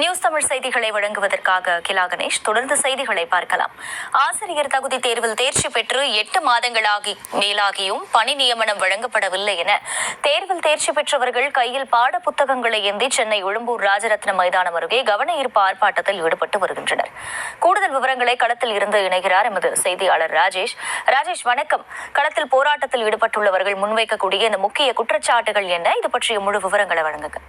News Tamil செய்திகளை வழங்குவதற்காக கிலா கணேஷ். தொடர்ந்து செய்திகளை பார்க்கலாம். ஆசிரியர் தகுதி தேர்வில் தேர்ச்சி பெற்று எட்டு மாதங்களாகி மேலாகியும் பணி நியமனம் வழங்கப்படவில்லை என தேர்வில் தேர்ச்சி பெற்றவர்கள் கையில் பாட புத்தகங்களை ஏந்தி சென்னை எழும்பூர் ராஜரத்னம் மைதானம் அருகே கவன ஈர்ப்பு ஆர்ப்பாட்டத்தில் ஈடுபட்டு வருகின்றனர். கூடுதல் விவரங்களை களத்தில் இருந்து இணைகிறார் எமது செய்தியாளர் ராஜேஷ். ராஜேஷ் வணக்கம். களத்தில் போராட்டத்தில் ஈடுபட்டுள்ளவர்கள் முன்வைக்கக்கூடிய இந்த முக்கிய குற்றச்சாட்டுகள் என்ன? இது பற்றிய முழு விவரங்களை வழங்குங்க.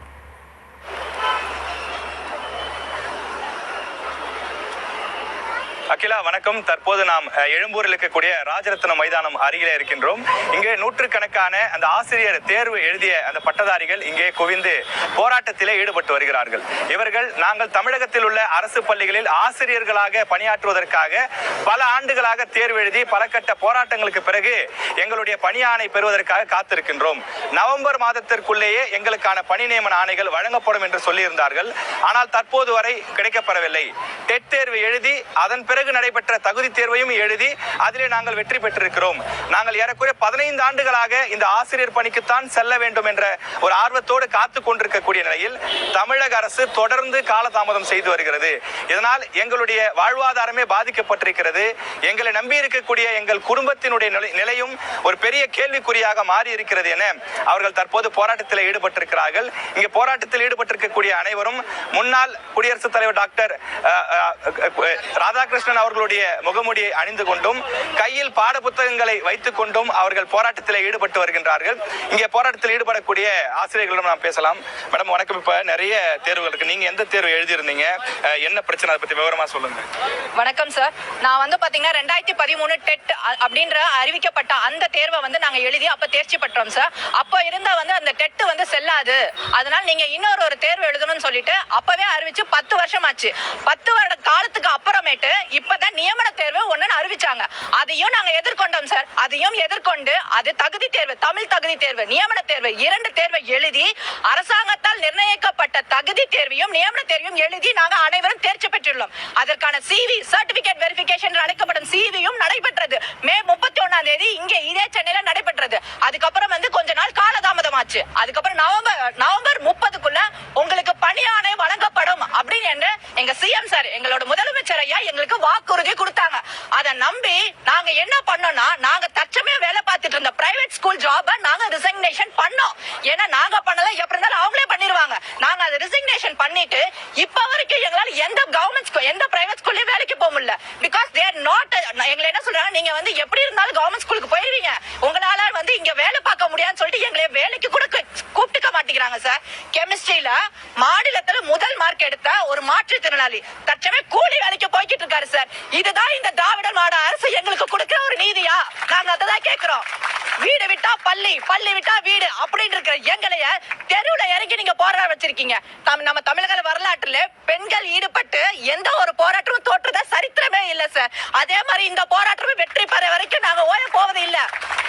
அகிலா வணக்கம். தற்போது நாம் எழும்பூரில் இருக்கக்கூடிய ராஜரத்ன மைதானம் அருகிலே இருக்கின்றோம். இங்கே நூற்றுக்கணக்கான அந்த ஆசிரியர் தேர்வு எழுதிய அந்த பட்டதாரிகள் இங்கே குவிந்து போராட்டத்திலே ஈடுபட்டு வருகிறார்கள். இவர்கள் நாங்கள் தமிழகத்தில் உள்ள அரசு பள்ளிகளில் ஆசிரியர்களாக பணியாற்றுவதற்காக பல ஆண்டுகளாக தேர்வு எழுதி பல கட்ட போராட்டங்களுக்கு பிறகு எங்களுடைய பணி ஆணை பெறுவதற்காக காத்திருக்கின்றோம். நவம்பர் மாதத்திற்குள்ளேயே எங்களுக்கான பணி நியமன ஆணைகள் வழங்கப்படும் என்று சொல்லியிருந்தார்கள். ஆனால் தற்போது வரை கிடைக்கப்பெறவில்லை. டெட் தேர்வு எழுதி அதன் பிறகு நடைபெற்ற தகுதி தேர்வையும் எழுதி அதிலே நாங்கள் வெற்றி பெற்றிருக்கிறோம். நாங்கள் ஏறக்குறைய பதினைந்து ஆண்டுகளாக இந்த ஆசிரியர் பணிக்குத்தான் செல்ல வேண்டும் என்ற ஒரு ஆர்வத்தோடு காத்து கொண்டிருக்கக்கூடிய நிலையில் தமிழக அரசு தொடர்ந்து காலதாமதம் செய்து வருகிறது. இதனால் எங்களுடைய வாழ்வாதாரமே பாதிக்கப்பட்டிருக்கிறது. எங்களை நம்பி இருக்கக்கூடிய எங்கள் குடும்பத்தினுடைய நிலை- நிலையும் ஒரு பெரிய கேள்விக்குறியாக மாறி இருக்கிறது என அவர்கள் தற்போது போராட்டத்தில் ஈடுபட்டிருக்கிறார்கள். இங்கே போராட்டத்தில் ஈடுபட்டிருக்கக்கூடிய அனைவரும் முன்னாள் குடியரசுத் தலைவர் டாக்டர் ராதாகிருஷ்ணன் ராதாகிருஷ்ணன் அவர்களுடைய முகமூடியை அணிந்து கொண்டும் கையில் பாட புத்தகங்களை வைத்துக் கொண்டும் அவர்கள் போராட்டத்தில் ஈடுபட்டு வருகின்றார்கள். இங்கே போராட்டத்தில் ஈடுபடக்கூடிய ஆசிரியர்களிடம் நாம் பேசலாம். மேடம் வணக்கம். இப்ப நிறைய தேர்வுகள் இருக்கு. நீங்க எந்த தேர்வு எழுதியிருந்தீங்க? என்ன பிரச்சனை? அதை பத்தி விவரமா சொல்லுங்க. வணக்கம் சார் நான் வந்து பாத்தீங்கன்னா ரெண்டாயிரத்தி பதிமூணு டெட் அப்படின்ற அறிவிக்கப்பட்ட அந்த தேர்வை வந்து நாங்க எழுதி அப்ப தேர்ச்சி பெற்றோம் சார் அப்ப இருந்த வந்து அந்த டெட் வந்து செல்லாது. அதனால நீங்க இன்னொரு ஒரு தேர்வு எழுதணும்னு சொல்லிட்டு அப்பவே அறிவிச்சு பத்து வருஷம் ஆச்சு பத்து வருட காலத்துக்கு அப்புறமேட்டு இப்பதான் நியமன தேர்வு ஒன்னு அறிவிச்சாங்க. அதையும் நாங்க எதிர்கொண்டோம் சார். அதையும் எதிர்கொண்டு அது தகுதி தேர்வு தமிழ் தகுதி தேர்வு நியமன தேர்வு இரண்டு தேர்வை எழுதி அரசாங்கத்தால் நிர்ணயிக்கப்பட்ட தகுதி தேர்வையும் நியமன தேர்வையும் எழுதி நாங்க அனைவரும் தேர்ச்சி பெற்றுள்ளோம். அதற்கான சிவி சர்டிபிகேட் வெரிஃபிகேஷன் அழைக்கப்படும் சிவியும் நடைபெற்றது. மே முப்பத்தி ஒன்னாம் தேதி இங்கே இதே சென்னையில நடைபெற்றது. அதுக்கப்புறம் வந்து கொஞ்ச நாள் காலதாமதமாச்சு. அதுக்கப்புறம் நவம்பர் நவம்பர் முப்பதுக்குள்ள உங்களுக்கு பணியாணை வழங்கப்படும் அப்படின்னு என்று எங்க சிஎம் சார் எங்களோட முதல் அமைச்சர் ஐயா எங்களுக்கு வாக்குறுதி கொடுத்தாங்க. அதை நம்பி நாங்க என்ன பண்ணோம்னா நாங்க தச்சமே வேலை பார்த்துட்டு இருந்த பிரைவேட் ஸ்கூல் ஜாப நாங்க ரிசைக்னேஷன் பண்ணோம். ஏன்னா நாங்க பண்ணல எப்படி இருந்தாலும் அவங்களே பண்ணி நாங்க அதை ரிசிக்னேஷன் பண்ணிட்டு இப்ப வரைக்கும் எங்களால எந்த கவர்மெண்ட் ஸ்கூல் எந்த பிரைவேட் ஸ்கூல்லயும் வேலைக்கு போக முடியல. பிகாஸ் தேர் நாட் எங்களை என்ன சொல்றாங்க? நீங்க வந்து எப்படி இருந்தாலும் கவர்மெண்ட் ஸ்கூலுக்கு போயிருவீங்க. உங்களால வந்து இங்க வேலை பார்க்க முடியாதுன்னு சொல்லிட்டு எங்களை வேலைக்கு கூட கூப்பிட்டுக்க மாட்டேங்கிறாங்க சார் கெமிஸ்ட்ரியில மாநிலத்துல முதல் மார்க் எடுத்த ஒரு மாற்றுத்திறனாளி தற்சமயம் கூலி வேலைக்கு போய்கிட்டு இருக்காரு சார் இதுதான் இந்த திராவிட மாட அரசு எங்களுக்கு கொடுக்கிற ஒரு நீதியா? நாங்க அததான் கேட்கிறோம் வீடு விட்டா பள்ளி பள்ளி விட்டா வீடு அப்படின்னு இருக்கிற எங்களைய தெருவுல இறங்கி நீங்க போராட வச்சிருக்கீங்க. நம்ம தமிழக வரலாற்றுல பெண்கள் ஈடுபட்டு எந்த ஒரு போராட்டமும் தோற்றத சரித்திரமே இல்ல சார் அதே மாதிரி இந்த போராட்டமும் வெற்றி பெற வரைக்கும் நாங்க ஓய போவது இல்ல.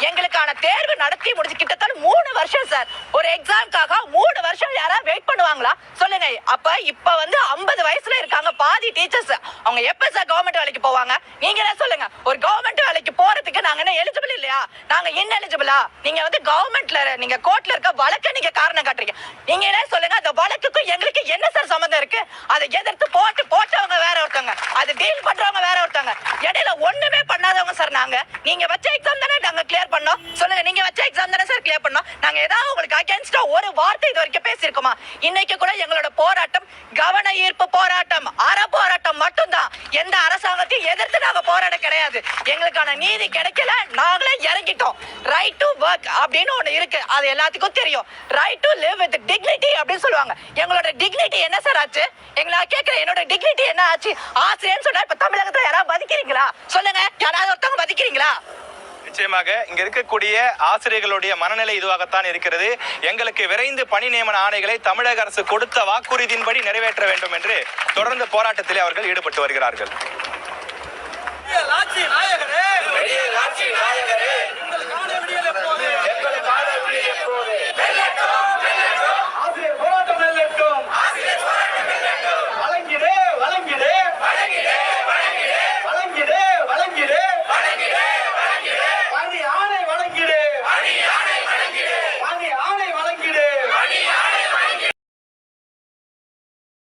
எங்களுக்கான தேர்வு நடத்தி முடிச்சு கிட்டத்தட்ட மூணு வருஷம் சார் ஒரு எக்ஸாம்க்காக மூணு வருஷம் யாராவது வெயிட் பண்ணுவாங்களா? சொல்லுங்க. அப்ப இப்ப வந்து ஐம்பது வயசுல இருக்காங்க பாதி டீச்சர்ஸ் அவங்க எப்ப சார் கவர்மெண்ட் வேலைக்கு போவாங்க? நீங்களே சொல்லுங்க. ஒரு கவர்மெண்ட் வேலை போறதுக்கு நாங்க என்ன எலிஜிபிள் இல்லையா? நாங்க இன்எலிஜிபிளா நீங்க வந்து கவர்மெண்ட்ல நீங்க கோர்ட்ல இருக்க வழக்க நீங்க காரணம் காட்டுறீங்க. நீங்க என்ன சொல்லுங்க? அந்த வழக்குக்கும் எங்களுக்கு என்ன சார் சம்மந்தம் இருக்கு? அதை எதிர்த்து போட்டு போட்டவங்க வேற ஒருத்தவங்க. அது டீல் பண்றவங்க வேற ஒருத்தவங்க. இடையில ஒண்ணுமே பண்ணாதவங்க சார் நாங்க. நீங்க வச்ச எக்ஸாம் தானே நாங்க கிளியர் பண்ணோம். சொல்லுங்க நீங்க வச்ச எக்ஸாம் தானே சார் கிளியர் பண்ணோம். நாங்க ஏதாவது உங்களுக்கு அகேன்ஸ்டா ஒரு வார்த்தை இது வரைக்கும் பேசியிருக்கோமா? இன்னைக்கு கூட எங்களோட போராட்டம் கவன ஈர்ப்பு போராட்டம் அற போராட்டம் மட்டும்தான். எந்த அரசாங்கத்தையும் எதிர்த்து நாங்க போராட கிடையாது. எங்களுக்கான நீதி கிடைக்கல. நாங்களே இறங்கிட்டோம். ரைட் டு ஒர்க் அப்படின்னு ஒன்று இருக்கு. அது எல்லாத்துக்கும் தெரியும். Right to live with dignity அப்படின்னு சொல்லுவாங்க. எங்களோட டிக்னிட்டி என்ன சார் ஆச்சு? எங்களை கேட்குறேன் என்னோட டிக்னிட்டி என்ன ஆச்சு? ஆசிரியர்னு சொன்னா இப்ப தமிழகத்துல யாராவது மதிக்கிறீங்களா சொல்லுங்க. யாராவது ஒருத்தவங்க மதிக்கிறீங்களா நிச்சயமாக இங்க இருக்கக்கூடிய ஆசிரியர்களுடைய மனநிலை இதுவாகத்தான் இருக்கிறது. எங்களுக்கு விரைந்து பணி நியமன ஆணைகளை தமிழக அரசு கொடுத்த வாக்குறுதியின்படி நிறைவேற்ற வேண்டும் என்று தொடர்ந்து போராட்டத்திலே அவர்கள் ஈடுபட்டு வருகிறார்கள். ஆட்சி நாயகரே.